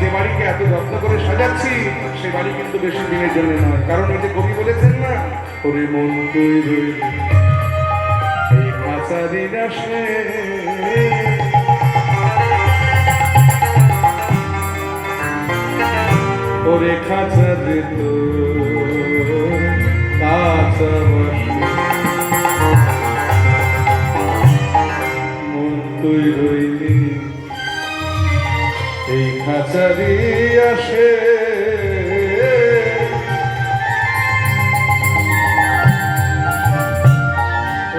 যে বাড়িকে এত যত্ন করে সাজাচ্ছি, সে বাড়ি কিন্তু বেশি দিনের জন্য নয়। কারণ ওই যে কবি বলেছেন না ওরে মন তুই এই কাঁচা দিন আসে ওরে খাঁচা দিত কাঁচা খাঁচারি আসে।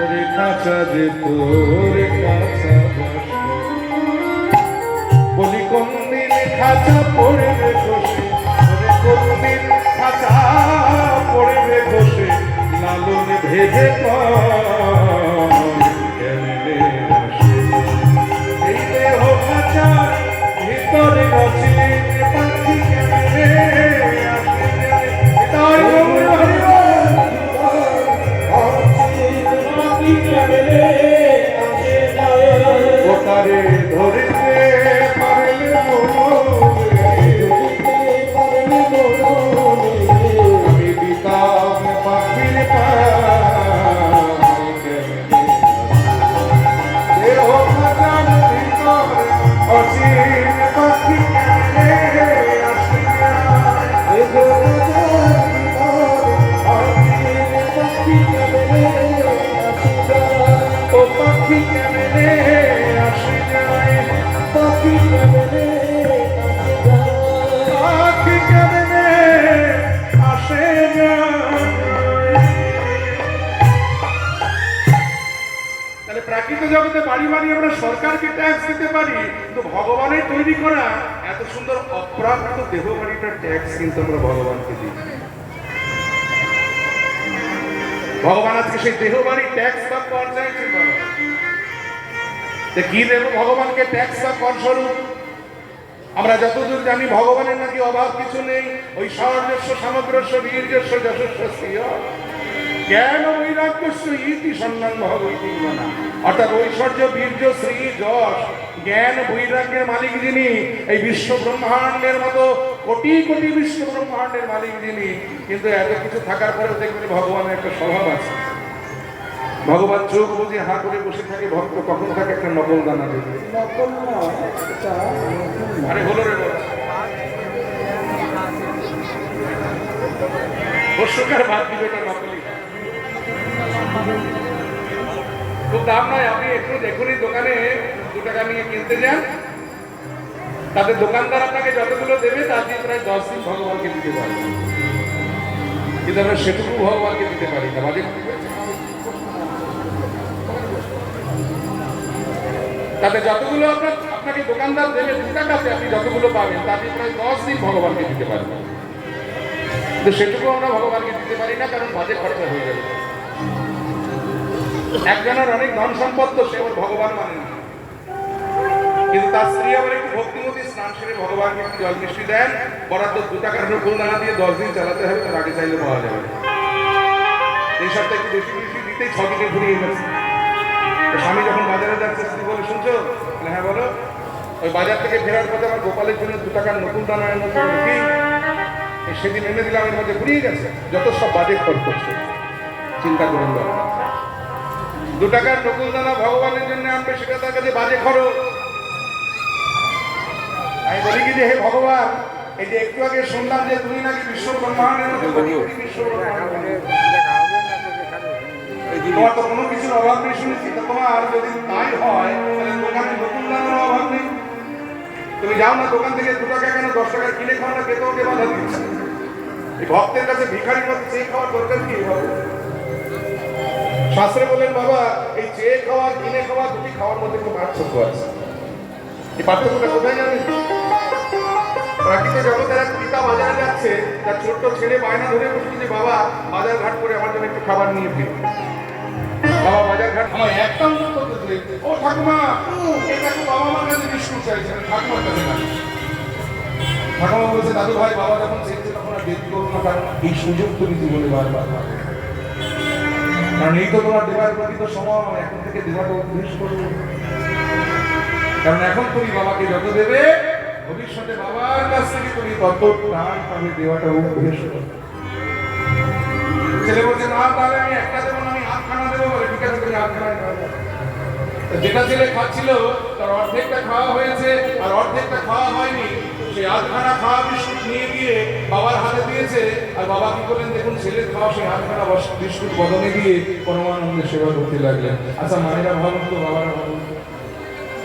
ওরে খাঁচা যে তোরে কাঁচা বলি খাঁচা পড়বে বসে। অপ্রাপ্ত দেহ বাড়িটার ট্যাক্স কিন্তু আমরা ভগবানকে দিই। ভগবান আজকে সেই দেহ বাড়ি ট্যাক্স বা কর চাইছে কি দেব ভগবানকে ট্যাক্স বা কর স্বরূপ? আমরা যতদূর জানি ভগবানের নাকি অভাব কিছু নেই। ওই সর্বস্ব, সামগ্রস্ব, বীর্যস্ব, যশস্ব জ্ঞান ও বৈরাগ্যস্ব ইতি সন্ধান মানা অর্থাৎ ঐশ্বর্য বীর্য শ্রী যশ জ্ঞান বৈরাগ্যের মালিক যিনি, এই বিশ্ব ব্রহ্মাণ্ডের মতো কোটি কোটি বিশ্ব ব্রহ্মাণ্ডের মালিক যিনি, কিন্তু এত কিছু থাকার পরেও দেখবেন ভগবানের একটা স্বভাব আছে ভগবান চোখ বুঝে হা করে বসে থাকে ভক্ত কখন থাকে একটা নকল দানা দেবে আরে হলো রে ভাত দিবে এটা নকলি। খুব দাম নয়, আপনি একটু দেখুনই দোকানে, দু টাকা নিয়ে কিনতে যান। তাদের দোকানদার আপনাকে যতগুলো দেবে, তার দিয়ে প্রায় দশ দিন ভগবানকে দিতে পারবে। কিন্তু আমরা সেটুকু ভগবানকে দিতে পারি না বলছি। তাতে যতগুলো আপনার, আপনাকে দোকানদার দেবে, দু টাকাতে আপনি যতগুলো পাবেন তাতে প্রায় দশ দিন ভগবানকে দিতে পারবেন। কিন্তু সেটুকু আমরা ভগবানকে দিতে পারি না, কারণ বাজে খরচা হয়ে যাবে। একজনের অনেক ধন সম্পদ তো সে আবার ভগবান মানে না। কিন্তু তার স্ত্রী আবার একটু ভক্তিমতী, স্নান সেরে ভগবানকে একটু জল মিষ্টি দেন। বরাদ্দ দু টাকার নকুল দানা দিয়ে দশ দিন চালাতে হবে, তার আগে চাইলে পাওয়া যাবে। এই সপ্তাহে একটু বেশি বেশি দিতেই ছদিকে ঘুরিয়ে গেছে স্বামী যখন বাজারে যাচ্ছে, স্ত্রী বলে, শুনছো? হ্যাঁ বলো। ওই বাজার থেকে ফেরার পথে আমার গোপালের জন্য দু টাকার নতুন দানা এনে দিল সেদিন এনে দিলাম এর মধ্যে ঘুরিয়ে গেছে। যত সব বাজে খরচ করছে। চিন্তা করুন, বাবা। দু টাকার নকুল দানা ভগবানের জন্য আনবে সেটা তার কাছে বাজে খরচ। আমি বলি কি যে হে ভগবান এই যে একটু আগে শুনলাম যে তুমি নাকি বিশ্ব ব্রহ্মাণ্ডের তোমার তো কোনো কিছুর অভাব নেই শুনেছি। তো তোমার যদি তাই হয় তাহলে দোকানে নতুন দানার অভাব নেই। তুমি যাও না দোকান থেকে দু টাকা কেন দশ টাকা কিনে খাও না পেতেও কে বাধা দিচ্ছে। এই ভক্তের কাছে ভিখারির মতো সেই খাওয়ার দরকার কি? হবে শাস্ত্রে বলেন বাবা, এই চেয়ে খাওয়া কিনে খাওয়া, দুটি খাওয়ার মধ্যে একটু পার্থক্য আছে। এই পার্থক্যটা কোথায় জানেন? জগতের এক পিতা বাজারে যাচ্ছে, তার ছোট্ট ছেলে বায়না ধরে যে, বাবা, বাজার ঘাট করে আমার জন্য একটু খাবার নিয়ে ফিরি। বাবা, বাজার ঘাট আমার ও ঠাকুমা এটা তো বাবা কাছে ঠাকুমার কাছে না। ঠাকুমা বলছে দাদু ভাই বাবা যখন চেয়েছে তখন আর দেরি করব না, কারণ এই সুযোগ তুমি জীবনে বারবার কারণ এই তো তোমার সময়, এখন থেকে দেবাটা অভ্যেস করব কারণ এখন তুমি বাবাকে যত দেবে, ভবিষ্যতে বাবার কাছ থেকে তুমি তত প্রাণ পাবে দেওয়াটা অভ্যেস। ছেলে বলছে, না, তাহলে আমি একটা দেবো না, আমি আটখানা দেবো বলে ঠিক আছে, তুমি। তো যেটা ছেলে খাচ্ছিল, তার অর্ধেকটা খাওয়া হয়েছে, আর অর্ধেকটা খাওয়া হয়নি সেই আধখানা খাওয়া বিস্কুট নিয়ে গিয়ে বাবার হাতে দিয়েছে, আর বাবা কি করলেন দেখুন, ছেলের খাওয়া সেই আধখানা বস- বিস্কুট বদলে দিয়ে পরমানন্দের সেবা করতে লাগলেন। আচ্ছা মায়েরা ভাবুন তো বাবারা ভাবুন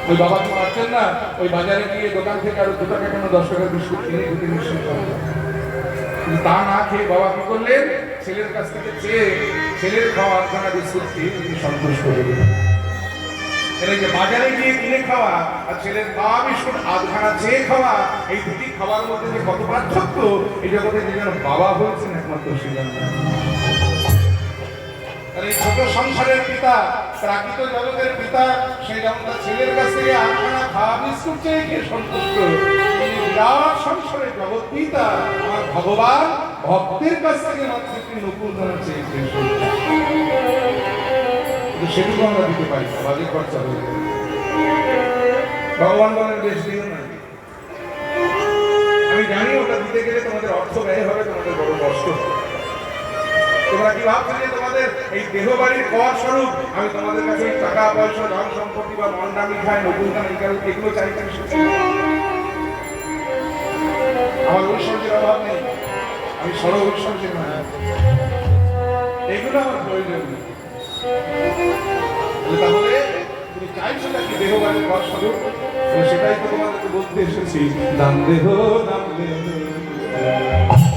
ওই বাবা কি পারছেন না, ওই বাজারে গিয়ে দোকান থেকে আরও দু টাকা কেন দশ টাকার বিস্কুট কিনে খেতে। কিন্তু তা না খেয়ে বাবা কি করলেন? ছেলের কাছ থেকে চেয়ে ছেলের খাওয়া আধখানা বিস্কুট খেয়ে তিনি সন্তুষ্ট করে যে বাজারে গিয়ে কিনে খাওয়া আর ছেলের খাওয়া বিস্কুট আধখানা চেয়ে খাওয়া, এই দুটি খাবার মধ্যে যে কত পার্থক্য, এই জগতে যে যেন বাবা হয়েছেন একমাত্র সে। এই ছোট সংসারের পিতা, প্রাকৃত জগতের পিতা সে যেমন তার ছেলের কাছ থেকে আটখানা খাওয়া বিস্কুট চেয়ে খেয়ে সন্তুষ্ট বিরাট সংসারের জগৎ পিতা, আমার ভগবান ভক্তের কাছ থেকে মাত্র একটি নকুল দানা চেয়ে সন্তুষ্ট। কিন্তু সেটুকু আমরা দিতে পারি বাজে খরচা হয়ে ভগবান বলেন, বেশ দিও না। আমি জানি ওটা দিতে গেলে তোমাদের অর্থ ব্যয় হবে, তোমাদের বড় কষ্ট তোমরা কি ভাবছ যে তোমাদের এই দেহ বাড়ির কর স্বরূপ আমি তোমাদের কাছে টাকা, পয়সা, ধন সম্পত্তি বা মন্ডা মিঠাই, নতুন গান এগুলো চাইতে? আমার ঐশ্বর্যের অভাব নেই, আমি সরব ঐশ্বর্যের এগুলো আমার প্রয়োজন নেই। সেটাই তো তোমাদেরকে বলতে এসেছি দাম দেহ দাম দেহ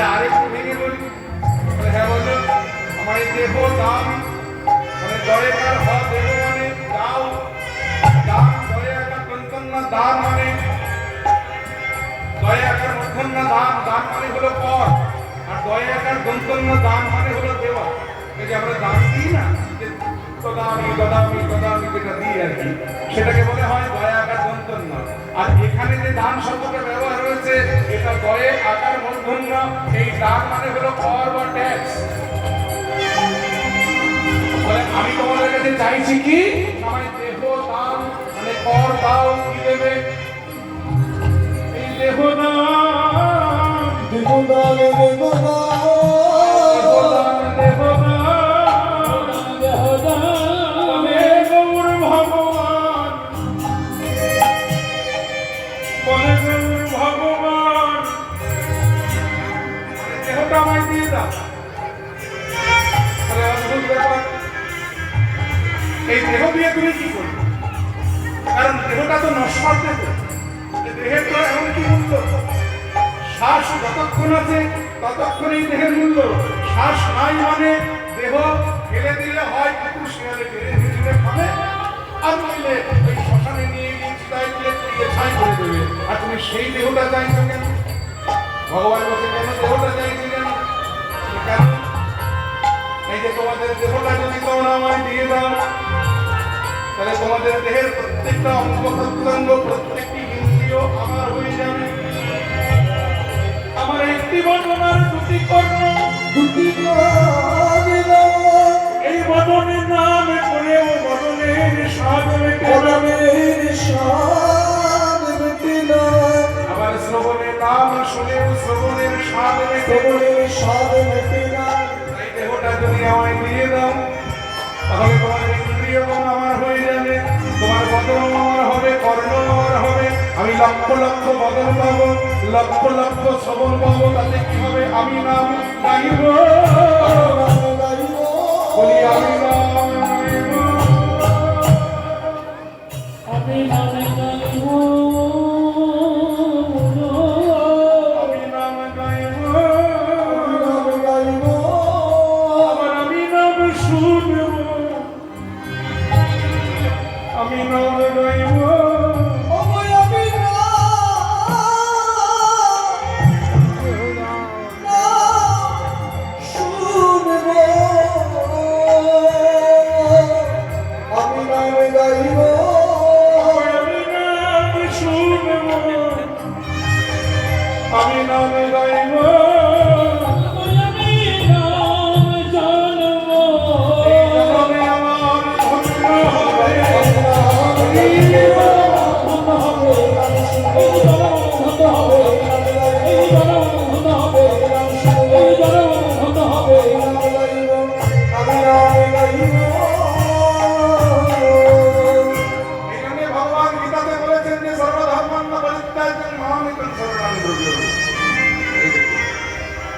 আচ্ছা আর ভেঙে বলি। হ্যাঁ বলো আমার দেহ দাম মানে দরে কার দেহ মানে দাও দাম দরে আকার কন্তন্য দাম মানে দয়া আকার মধ্যন্য দাম দাম মানে হলো কর আর দয়া আকার গন্তন্য দাম মানে হলো দেওয়া। এই যে আমরা দাম দিই না দামি গদামি গদামি যেটা দিই আর কি, সেটাকে বলে হয় দয়া আকার গন্তন্য আর এখানে যে দান শব্দটা ব্যবহার হয়েছে এটা দয়ে আকার মূর্ধন্য এই দান মানে হলো কর বা ট্যাক্স। আমি তোমাদের কাছে চাইছি কি? আমায় দেহ, দান মানে কর দাও, কি দেবে? এই দেহ দান বিপদানে বিপদা দেহ তো নশ্বর দেহ দেহের তো এমন কি মূল্য। শ্বাস যতক্ষণ আছে, ততক্ষণই দেহের মূল্য। শ্বাস নাই মানে দেহ ফেলে দিলে হয় কুকুর শিয়ালে ফেলে দিলে খাবে। আর নইলে ওই শ্মশানে নিয়ে গিয়ে চিতায় তুলে পুড়িয়ে ছাই করে দেবে। আর তুমি সেই দেহটা চাইছো কেন? ভগবান বলছে, কেন দেহটা চাইছি কেন? এই যে তোমাদের দেহটা যদি তোমরা আমায় দিয়ে দাও তাহলে তোমাদের দেহের প্রত্যেকটা অঙ্গ প্রত্যঙ্গ প্রত্যেকটি ইন্দ্রিয় আমার হয়ে যাবে আমার একটি বর্ণনার দুটি কর্ণ দুটি এই বদনের নাম করেও বদনের স্বাদ মেটে না। পরমের স্বাদ মিটিলা শ্রবণের নাম শুনেও শ্রবণের স্বাদ মেটে না। স্বাদ এই দেহটা যদি আমায় দিয়ে দাও তাহলে তোমার ইন্দ্রিয়গণ আমার হয়ে যাবে। তোমার বদন আমার হবে কর্ণ আমার হবে। আমি লক্ষ লক্ষ বদন পাবো, লক্ষ লক্ষ শ্রবণ পাবো, তাতে কি হবে আমি নাম গাইব? বলি, আমি নাম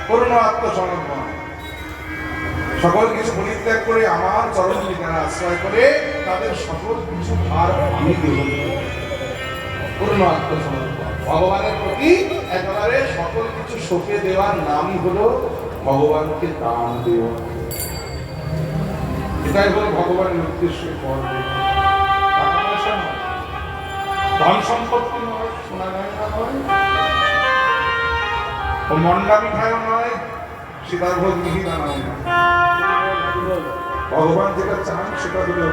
পূর্ণ আত্মসমর্পণ সকল কিছু পরিত্যাগ করে আমার চরণ যারা আশ্রয় করে তাদের সকল কিছু ভার আমি দেব। পূর্ণ আত্মসমর্পণ। ভগবানের প্রতি একেবারে সকল কিছু সঁপে দেওয়ার নামই হলো ভগবানকে দান দেওয়া। এটাই হলো ভগবানের ধন সম্পত্তি নয় নয় নয়। ভগবান যেটা চান সেটা হলো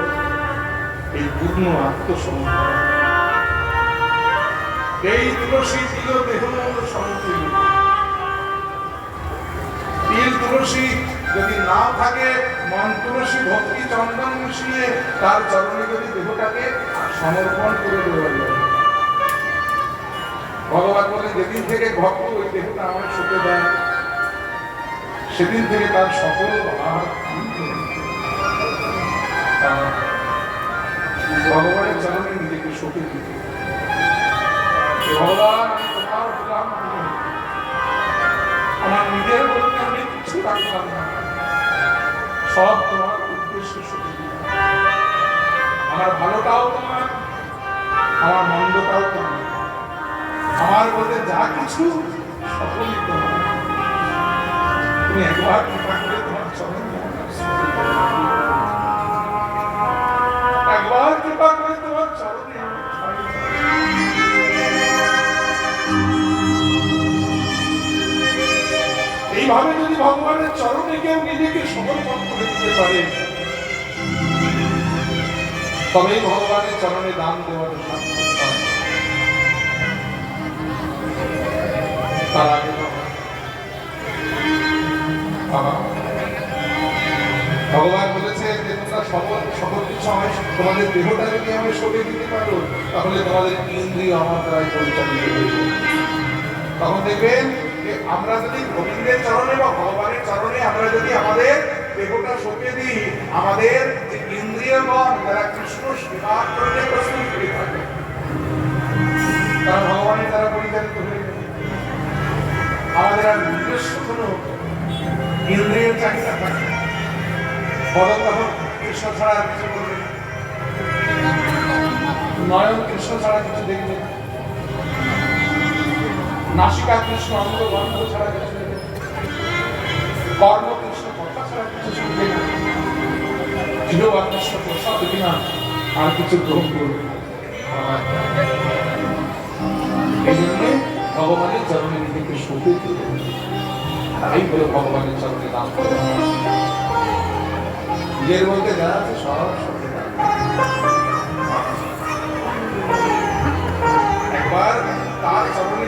এই পূর্ণ আত্মসমর্পণ যদি না থাকে, মন তুলসী, ভক্তি, চন্দন মিশিয়ে তার চরণে যদি দেহটাকে সমর্পণ করে দেওয়া যায়। ভগবান বলে যেদিন থেকে ভক্ত ওই দেহটা আমার ছুটে দেয়, সেদিন থেকে তার সকল তার ভগবানের চরণে নিজেকে সঁপে দিতে ভগবান, তোমার গোলাম আমার নিজের বলতে আমি কিছু রাখলাম না। সব তোমার উদ্দেশ্যে শুধু আমার ভালোটাও তোমার, আমার মন্দটাও তোমার। আমার বলতে যা কিছু, সকলই তোমার। তুমি একবার কৃপা করে তোমার চরণ সমর্পণ করে দিতে পারে, তবেই ভগবানের চরণে দান দেওয়ার তার আগে ভগবান বলেছে যে তোমরা সকল সকল কিছু আমার তোমাদের দেহটা যদি আমি সরিয়ে দিতে পারো, তাহলে তোমাদের ইন্দ্রিয় আমার দ্বারাই পরিচালিত হয়ে তখন দেখবেন আমরা যদি গোবিন্দের চরণে বা ভগবানের চরণে আমরা যদি আমাদের দেহটা সঁপে দিই, আমাদের যে ইন্দ্রিয়গণ যারা কৃষ্ণ সেবা করতে প্রস্তুত হয়ে থাকে, তারা ভগবানের দ্বারা পরিচালিত হয়ে আমাদের আর নিজস্ব কোনো ইন্দ্রিয়ের চাহিদা থাকে। বরং তখন, কৃষ্ণ ছাড়া কিছু করবে নয়ন কৃষ্ণ ছাড়া কিছু দেখবে। নাসিকা কৃষ্ণ অঙ্গ গন্ধ ছাড়া কিছু কর্ম কৃষ্ণ কথা ছাড়া কিছু শুনবে কৃষ্ণ প্রসাদ দেখি না আর কিছু গ্রহণ করবে। এই ভগবানের চরণে নিজেকে হবে। তাই হলো ভগবানের চরণে দান করা। নিজের মধ্যে যা আছে সব দান একবার তার চরণে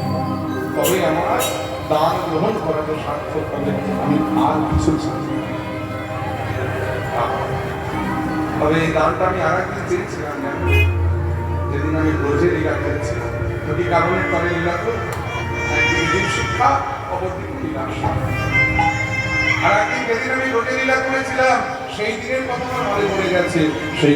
তবে আমার দান গ্রহণ করাটা সার্থক হবে। আমি আর কিছু তবে এই দানটা আমি আর একদিন চেয়েছিলাম? যেদিন আমি রোজে লীলা করেছি। দুটি কারণের তলে লীলা তো একদিন শিক্ষা লীলা আর করেছিলাম, সেই দিনের কথা মনে পড়ে গেছে। সেই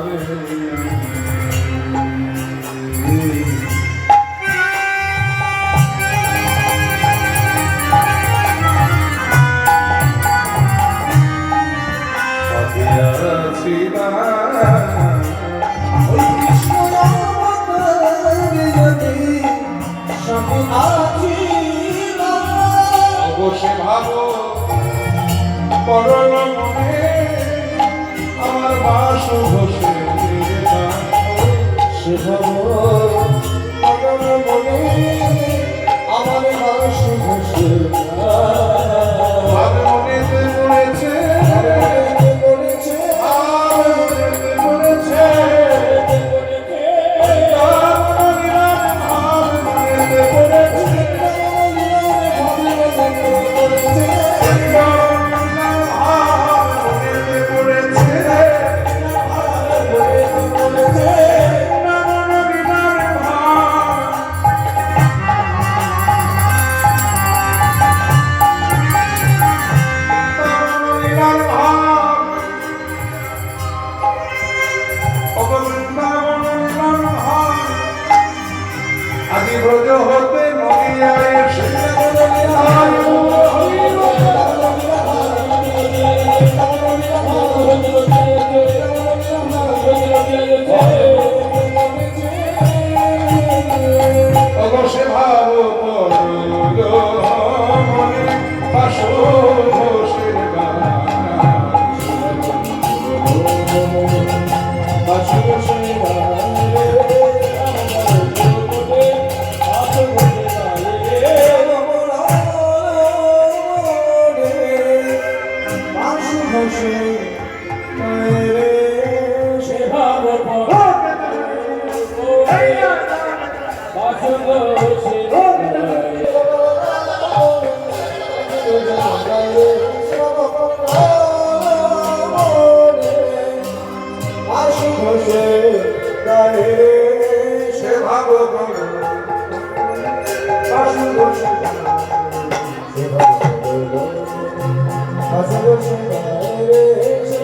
পরম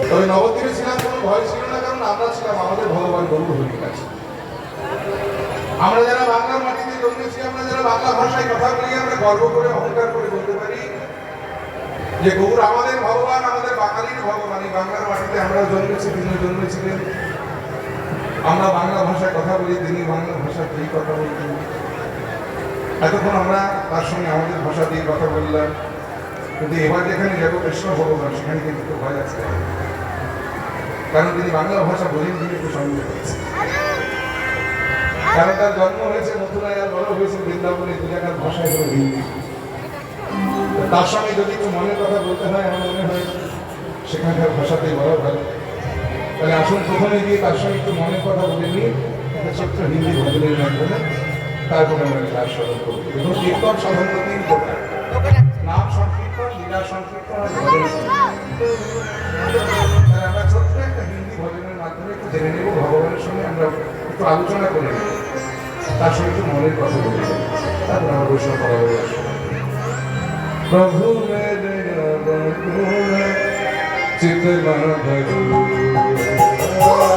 তবে নবদ্বীপে ছিলাম, কোনো ভয় ছিল না, কারণ আমরা ছিলাম আমাদের ভগবান গরু হয়ে গেছে। আমরা যারা বাংলার মাটিতে জন্মেছি, আমরা যারা বাংলা ভাষায় কথা বলি, আমরা গর্ব করে, অহংকার করে বলতে পারি যে গৌর আমাদের ভগবান, আমাদের বাঙালির ভগবান। এই বাংলার মাটিতে আমরা জন্মেছি তিনি জন্মেছিলেন। আমরা বাংলা ভাষায় কথা বলি, তিনি বাংলা ভাষা ভাষাতেই কথা বলতেন? এতক্ষণ আমরা তার সঙ্গে আমাদের ভাষা দিয়ে কথা বললাম। কিন্তু এবার যেখানে যাব, কৃষ্ণ ভগবান, সেখানে কিন্তু একটু ভয় আছে। কারণ তিনি বাংলা ভাষা বলেন তিনি একটু পেয়েছেন কারণ তার জন্ম হয়েছে মথুরায় আর বড় হয়েছে বৃন্দাবনে, দু জায়গার ভাষায় হলো হিন্দি তার সঙ্গে যদি একটু মনের কথা বলতে হয়, আমার মনে হয় সেখানকার ভাষাতেই বলা ভালো। তাহলে আসুন, প্রথমে গিয়ে তার সঙ্গে একটু মনের কথা বলে নিয়ে একটা ছোট্ট হিন্দি ভজনের মাধ্যমে তারপরে আমরা ক্লাস শুরু করব। এবং কীর্তন সাধারণত তিন প্রকার। নাম সংকীর্তন, লীলা সংকীর্তন আমরা ছোট্ট একটা হিন্দি ভজনের মাধ্যমে একটু জেনে নেব, ভগবানের সঙ্গে আমরা একটু আলোচনা করে নেব। তার সঙ্গে একটু মনের কথা বলে নেব। তারপর আমরা বৈষ্ণব করা আসব। প্রভু মেরে চিত্ত প্রভু Whoa.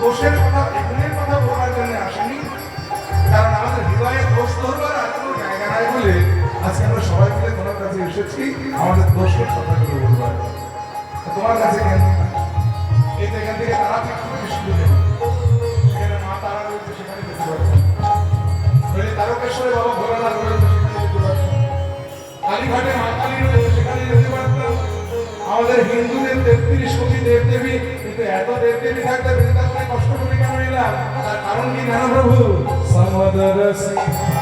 দোষের কথা গুণের কথা বলার জন্য আসিনি। কারণ আমাদের হৃদয়ে দোষ ধরবার আর কোনো জায়গা নাই বলে আজকে আমরা সবাই মিলে তোমার কাছে এসেছি। আমাদের দোষের কথাগুলো বলবার। তোমার কাছে কেন? এই এখান থেকে তারা করে শুরু দেবে। সেখানে মা তারা রয়েছে, সেখানে যেতে পারব। তারকেশ্বরে বাবা ভোলানাথ রয়েছে, সেখানে যেতে পারব। কালীঘাটে মা কালী রয়েছে, সেখানে যেতে পারতাম আমাদের হিন্দুদের তেত্রিশ কোটি দেব দেবী কিন্তু এত দেব দেবী থাকতে বৃন্দাবনে কষ্ট করে কেন